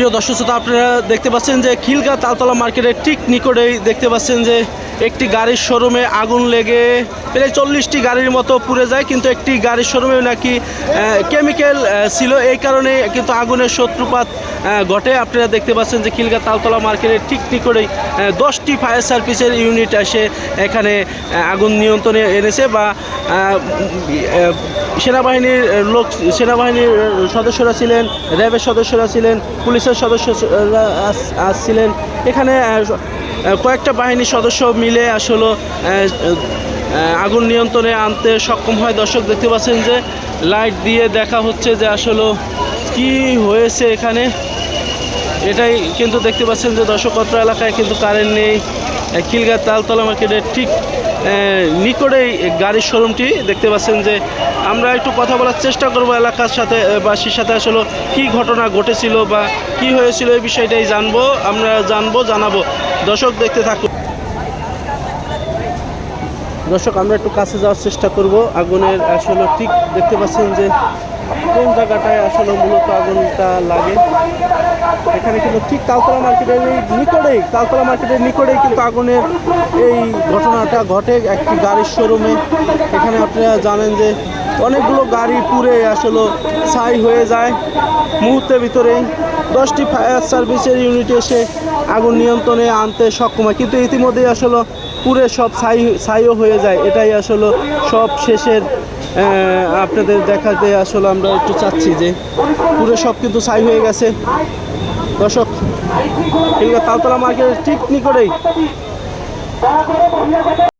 প্রিয় দর্শক শ্রোতা, আপনারা দেখতে পাচ্ছেন যে খিলগা তালতলা মার্কেটের ঠিক নিকটেই দেখতে পাচ্ছেন যে একটি গাড়ির শোরুমে আগুন লেগে প্রায় চল্লিশটি গাড়ির মতো পুড়ে যায়। কিন্তু একটি গাড়ির শোরুমে নাকি কেমিক্যাল ছিল। এই কারণে কিন্তু আগুনের শত্রুপাত ঘটে আপনারা দেখতে পাচ্ছেন যে খিলগা তালতলা মার্কেটের ঠিক নিকটেই দশটি ফায়ার সার্ভিসের ইউনিট এসে এখানে আগুন নিয়ন্ত্রণে এনেছে বা সেনাবাহিনীর লোক, সেনাবাহিনীর সদস্যরা ছিলেন, র্যাবের সদস্যরা ছিলেন, পুলিশের সদস্যরা আস- আসছিলেন। এখানে কয়েকটা বাহিনীর সদস্য মিলে আসলে আগুন নিয়ন্ত্রণে আনতে সক্ষম হয়। দর্শক দেখতে পাচ্ছেন যে, লাইট দিয়ে দেখা হচ্ছে যে আসলে কি হয়েছে এখানে? এটাই কিন্তু দেখতে পাচ্ছেন যে দর্শকত্র এলাকায় কিন্তু কারেন্ট নেই। খিলগা তালতলা মার্কেটের ঠিক নিকটেই গাড়ির শোরুমটি দেখতে পাচ্ছেন যে আমরা একটু কথা বলার চেষ্টা করব এলাকার সাথে বাসীর সাথে আসলে কি ঘটনা ঘটেছিল বা কি হয়েছিল এই বিষয়টাই জানব, আমরা জানব, জানাব। দর্শক দেখতে থাকুন। দর্শক, আমরা একটু কাছে যাওয়ার চেষ্টা করব। আগুনের আসলে ঠিক দেখতে পাচ্ছেন যে কোন জায়গাটায় আসলে মূলত আগুনটা লাগে? এখানে কিন্তু ঠিক তালতলা মার্কেটের এই নিকটেই তালতলা মার্কেটের নিকটেই কিন্তু আগুনের এই ঘটনাটা ঘটে একটি গাড়ির শোরুমে। এখানে আপনারা জানেন যে অনেকগুলো গাড়ি পুড়ে আসলে ছাই হয়ে যায়। মুহূর্তের ভিতরেই দশটি ফায়ার সার্ভিসের ইউনিট এসে আগুন নিয়ন্ত্রণে আনতে সক্ষম হয়। কিন্তু ইতিমধ্যেই আসলে পুরে সব ছাই, ছাইও হয়ে যায়। এটাই আসলে সব শেষের আপনাদের দেখাতে আসলে আমরা একটু চাচ্ছি যে পুরো সব কিন্তু ছাই হয়ে গেছে। দর্শক আছে তালতলা মার্কেটের ঠিক নিকটেই